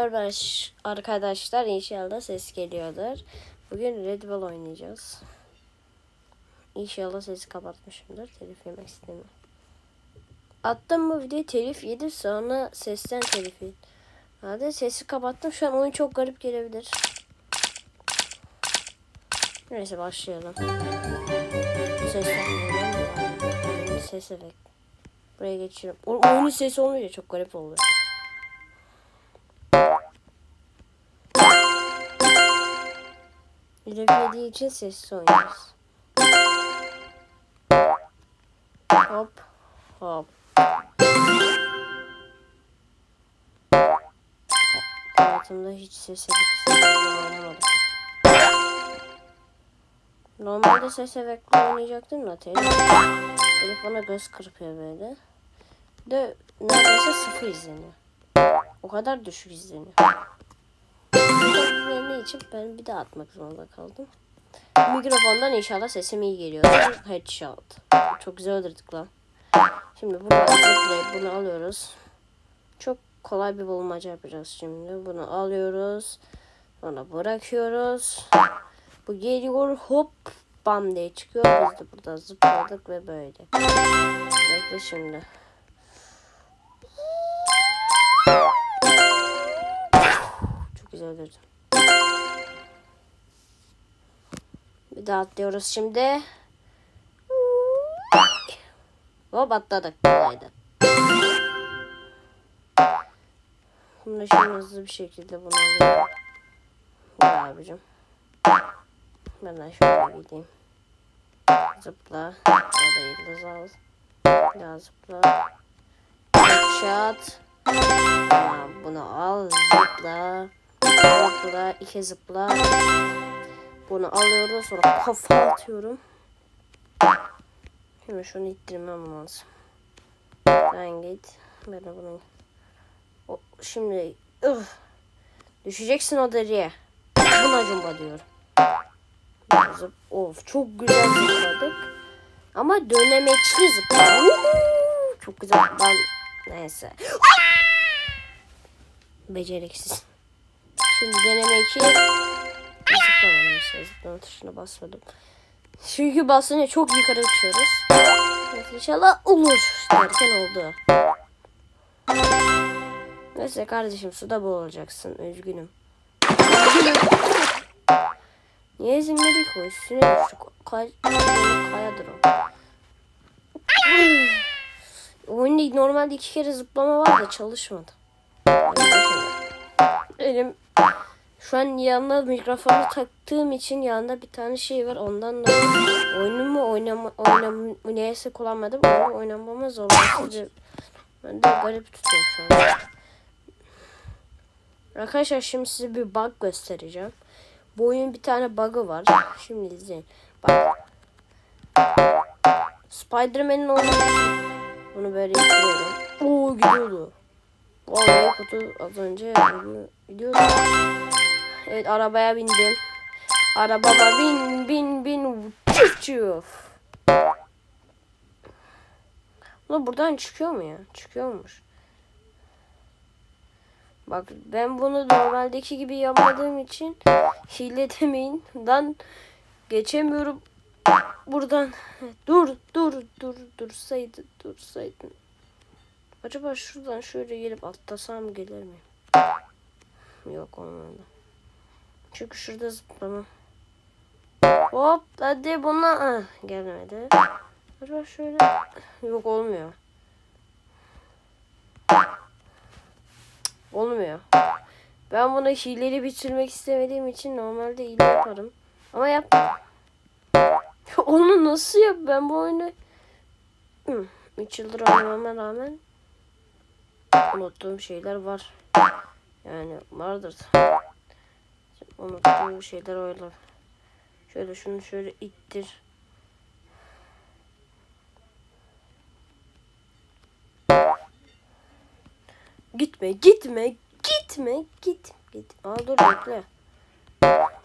Merhaba arkadaşlar inşallah ses geliyordur. Bugün Red Bull oynayacağız. İnşallah sesi kapatmışımdır. Telif yemek istemiyorum. Attım bu videoyu telif yedim sonra sesten telif yedim. Hadi sesi kapattım. Şu an oyun çok garip gelebilir. Neyse başlayalım. Sesten. Ses efekt. Buraya geçiyorum. Oyunun sesi olunca çok garip oluyor. İlerlediği için sessiz oynuyoruz. Hop. Hop. Hayatımda hiç ses efekti oynamadım. Normalde ses efekti oynayacaktım da telefon, telefona göz kırpıyor böyle. De neredeyse sıfır izleniyor. O kadar düşük izleniyor. İçin ben bir daha atmak zorunda kaldım. Mikrofondan inşallah sesim iyi geliyor. Headshot. Çok güzel öldürdük lan. Şimdi bunu zıplayıp bunu alıyoruz. Çok kolay bir bulmaca yapacağız şimdi. Bunu alıyoruz. Sonra bırakıyoruz. Bu geliyor hop bam diye çıkıyor. Biz de burada zıpladık ve böyle. Bekle şimdi. Çok güzel öldürdüm. Daha atlıyoruz şimdi. Hop atladık. Kolaydı. Şimdi şimdi hızlı bir şekilde bunu alıyorum. Vay. Ben şöyle gideyim. Zıpla. Orada yıldız al. Daha zıpla. Headshot. Tamam bunu al. Zıpla. Zıpla. iki zıpla. Bunu alıyoruz. Sonra kafa atıyorum. Şimdi şunu ittirmem lazım. Sen git. Ben de bunu... O, şimdi... Ugh. Düşeceksin o deriye. Buna cumba diyorum. Zıp, of çok güzel zıpladık. Ama dönemeçli zıpladık. Çok güzel. Ben neyse. Beceriksiz. Şimdi deneme 2. Zıplamadım işte. Zıplama tuşuna basmadım. Çünkü basınca çok yukarı uçuyoruz. Evet, inşallah olur derken oldu. Neyse kardeşim suda boğulacaksın. Üzgünüm. Niye izin verik o? Üstüne düştük. Kay kayadır o. Oyunda normalde iki kere zıplama var da çalışmadı. Benim şu an yanına mikrofonu taktığım için yanında bir tane şey var. Ondan da oyunumu oynama, oynam, neyse kullanmadım. Onu oynamama zorlaştırdı. Ben de garip tutuyorum şu an. Arkadaşlar şimdi size bir bug göstereceğim. Bu oyunun bir tane bug'ı var. Şimdi izleyin. Bak. Spider-Man'in olduğunu bunu böyle yapıyorum. Oo gidiyordu. Vallahi kutu az önce gidiyordu. Evet arabaya bindim. Arabama bin bin bin çuf çuf. Ulan buradan çıkıyor mu ya? Çıkıyormuş. Bak ben bunu normaldeki gibi yapmadığım için hile demeyin. Dan geçemiyorum. Buradan dur dur dur dursaydı dursaydın. Acaba şuradan şöyle gelip atlasam gelir mi? Yok olmadı. Çünkü şurada zıplama. Hop hadi buna ah, gelmedi. Acaba şöyle yok olmuyor. Olmuyor. Ben bunu hileli bitirmek istemediğim için normalde hile yaparım. Ama yapmıyorum. Onu nasıl yap? Ben bu oyunu 3 yıldır oynamama rağmen unuttuğum şeyler var. Yani vardır. Unuttuğum şeyler öyle. Şöyle şunu şöyle ittir. Gitme, gitme, gitme, git, git. Aa dur bekle.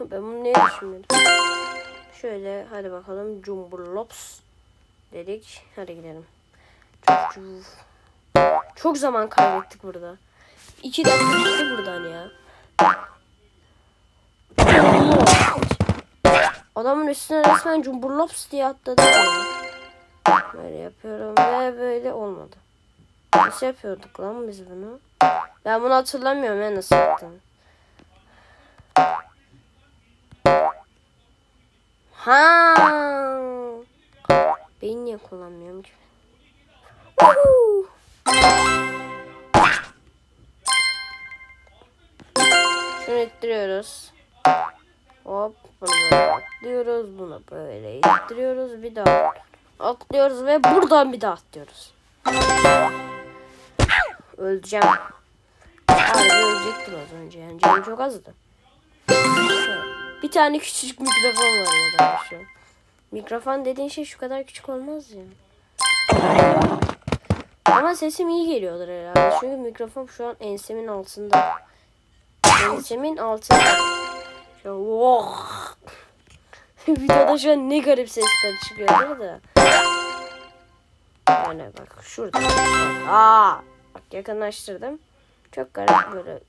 Ben bunu niye düşünmedim? Şöyle hadi bakalım Jumburlops dedik. Hadi gidelim. Çok, çok, çok zaman kaybettik burada. İki dakika gitti buradan ya. Adamın üstüne resmen cumburlops diye atladı. Böyle yapıyorum ve böyle olmadı. Nasıl yapıyorduk lan biz bunu? Ben bunu hatırlamıyorum ya nasıl yaptım. Ha. Beyin niye kullanmıyorum ki? Woohoo! Şunu ittiriyoruz. Hop böyle atlıyoruz. Bunu böyle ittiriyoruz. Bir daha atlıyoruz ve buradan bir daha atlıyoruz. Öleceğim. Harbi ölecektim az önce yani canım çok azdı. Bir tane küçücük mikrofon var ya da şu. an. Mikrofon dediğin şey şu kadar küçük olmaz ya. Ama sesim iyi geliyordur herhalde. Çünkü mikrofon şu an ensemin altında. Ensemin altında. An, oh. Videoda şu an ne garip sesler çıkıyordur da. Yani bak şurada. Aa, bak yakınlaştırdım. Çok garip böyle.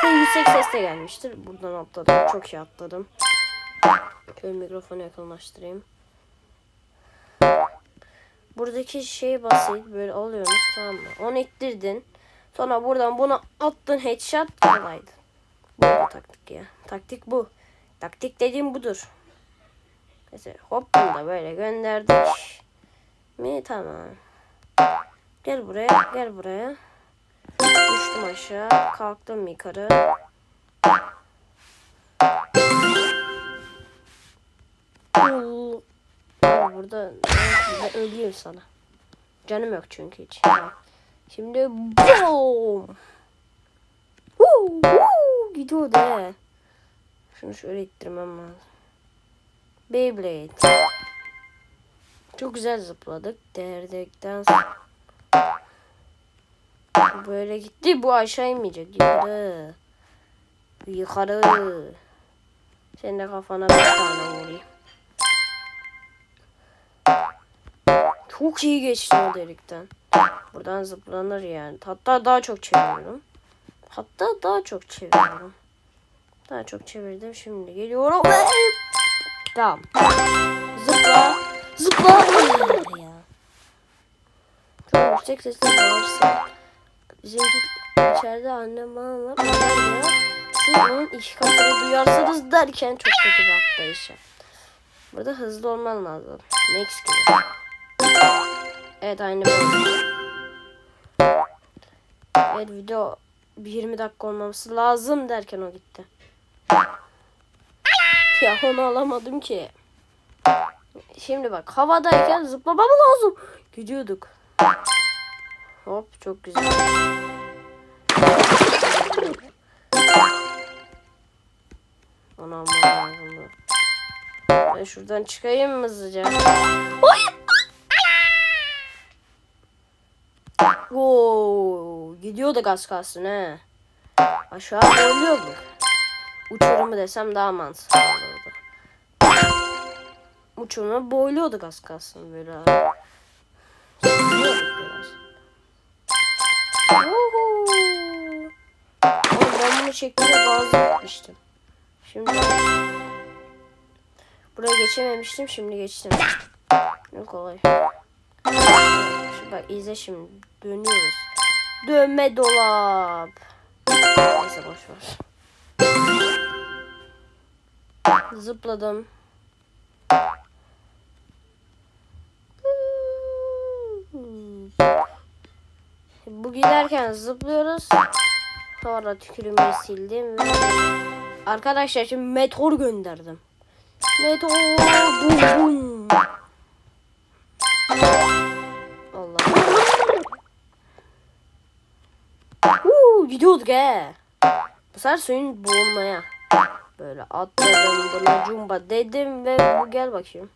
Şey, yüksek sesle gelmiştir. Buradan atladım. Çok iyi atladım. Şöyle mikrofonu yakınlaştırayım. Buradaki şey basit böyle alıyorsunuz tamam mı? Onu ittirdin. Sonra buradan bunu attın headshot kolaydı. Bu taktik ya. Taktik bu. Taktik dediğim budur. Mesela hop bunu da böyle gönderdik. Mi tamam. Gel buraya gel buraya. Düştüm aşağı. Kalktım yukarı. Ama burada ölüyorum sana. Canım yok çünkü hiç. Şimdi boom. Gidiyor de. Şunu şöyle ittirmem lazım. Beyblade. Çok güzel zıpladık. Sonra. Böyle gitti. Bu aşağı inmeyecek. Yukarı. Yukarı. Senin de kafana bir tane vurayım. Çok iyi geçti o delikten. Buradan zıplanır yani. Hatta daha çok çeviriyorum. Hatta daha çok çeviriyorum. Daha çok çevirdim. Şimdi geliyorum. Tamam. Zıpla. Zıpla. ya. Çok yüksek sesle bağırsa. Bizimki içeride annem. Onlar da siz onun iki katını duyarsınız derken çok kötü bir atlayış yaptı. Burada hızlı olman lazım. Max gibi. Evet aynı. Evet video bir 20 dakika olmaması lazım derken o gitti. Ya onu alamadım ki. Şimdi bak havadayken zıplamam lazım. Gidiyorduk. Hop çok güzel. Anam. Ben şuradan çıkayım mı hızlıca? Hayır. Oo, gidiyordu gaz kalsın he. Aşağı mu? Uçurumu desem daha mantıklı olurdu. Uçuruma boğuluyorduk az kalsın böyle. Uhu. Oğlum ben bunu şeklinde bazı yapmıştım. Şimdi buraya geçememiştim şimdi geçtim. Ne kolay. Şu bak izle şimdi dönüyoruz. Dönme dolap. Neyse boş ver. Zıpladım. Bu giderken zıplıyoruz. Sonra tükürüğümü sildim ve arkadaşlar şimdi meteor gönderdim. Meteor bum bum. Gidiyorduk he. Bu sefer suyun boğulmaya. Böyle atladım buna cumba dedim ve bu gel bakayım.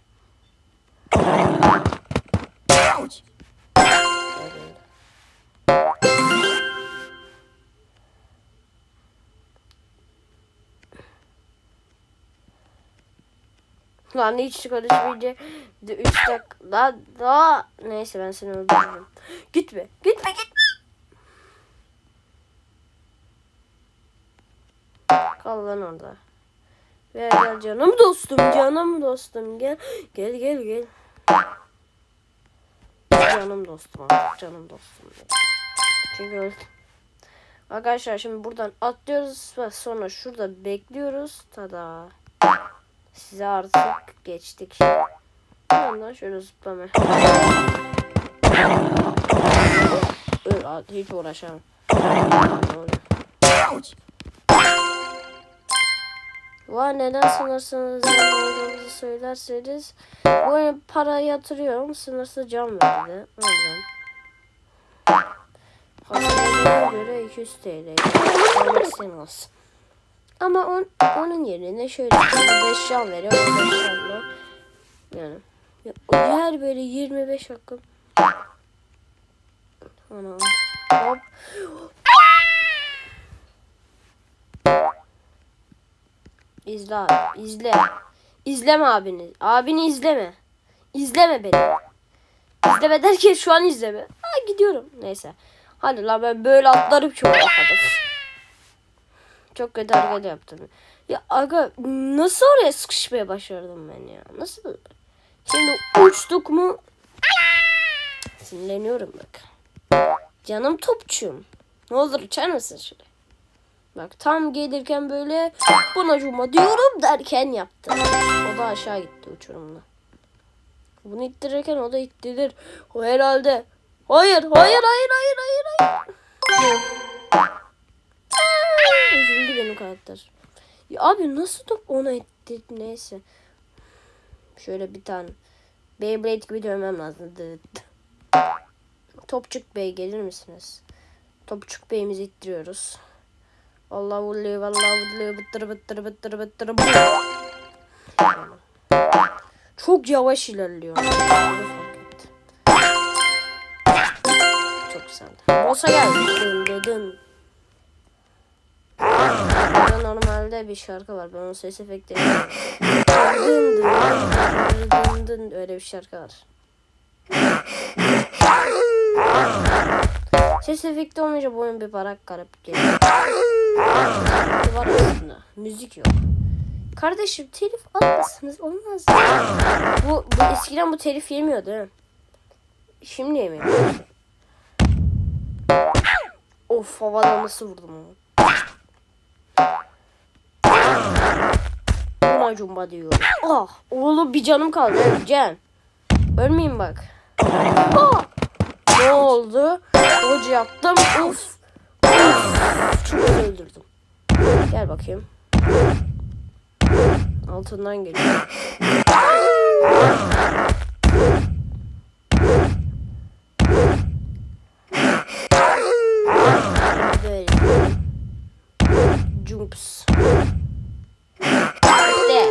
Lan hiç konuşmayacak. 3 dakika daha daha neyse ben seni öldürürüm. Gitme. Gitme gitme. Kal lan orada. Ve gel canım dostum canım dostum gel. Gel gel gel. Canım dostum canım dostum. Çünkü öldüm. Arkadaşlar şimdi buradan atlıyoruz ve sonra şurada bekliyoruz. Tada. Size artık geçtik. Yandan şöyle zıplama. Hiç uğraşamam. Vay neden sınırsız can olduğunuzu söylerseniz bu oyuna para yatırıyorum sınırsız can verdi. Ondan. Hasarına göre 200 TL. Olsun. Ama on, onun yerine şöyle 5 can veriyor. 5 canla. Yani. Ya, her böyle 25 hakkım. Ana. Hop. İzle abi. izle. İzleme abini. Abini izleme. İzleme beni. İzleme derken şu an izleme. Ha gidiyorum. Neyse. Hadi lan ben böyle atlarım çok atladım. Çok kötü hareket yaptım. Ya aga nasıl oraya sıkışmaya başardım ben ya? Nasıl? Şimdi uçtuk mu? Sinirleniyorum bak. Canım topçum. Ne olur uçar mısın şuraya? Bak tam gelirken böyle buna cuma diyorum derken yaptı. O da aşağı gitti uçurumda. Bunu ittirirken o da ittirir. O herhalde. Hayır, hayır, hayır, hayır, hayır, hayır. Üzüldü benim karakter. Ya abi nasıl da ona etti neyse. Şöyle bir tane. Beyblade gibi dövmem lazım. Topçuk Bey gelir misiniz? Topçuk Bey'imizi ittiriyoruz. Allah vuruyor, vallahi vuruyor, bıttır bıttır bıttır bıttır bıttır. Çok yavaş ilerliyor. Çok güzel. Boss'a geldi. Dın normalde bir şarkı var. Ben onun ses efektleri dın dın öyle bir şarkı var. Ses efekti olmayınca bu oyun bir barak garip geliyor. Efekti var aslında. Müzik yok. Kardeşim telif atmasınız olmaz. Bu, bu eskiden bu telif yemiyor değil mi? Şimdi yemiyor. Of havada nasıl vurdum onu. Buna cumba diyorum. Ah oğlum bir canım kaldı. Öleceğim. Ölmeyeyim bak. Ah! Ne oldu? Hoca yaptım. Uf. Uf. Çok öldürdüm. Gel bakayım. Altından geliyor. Jumps. De.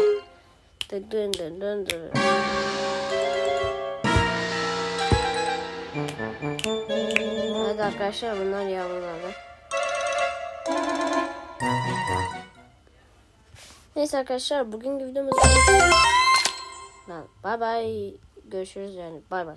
Dın dın dın dın dın. Hadi arkadaşlar bunlar yavruları. Neyse arkadaşlar bugün videomuz Bay bay. Görüşürüz yani. Bay bay.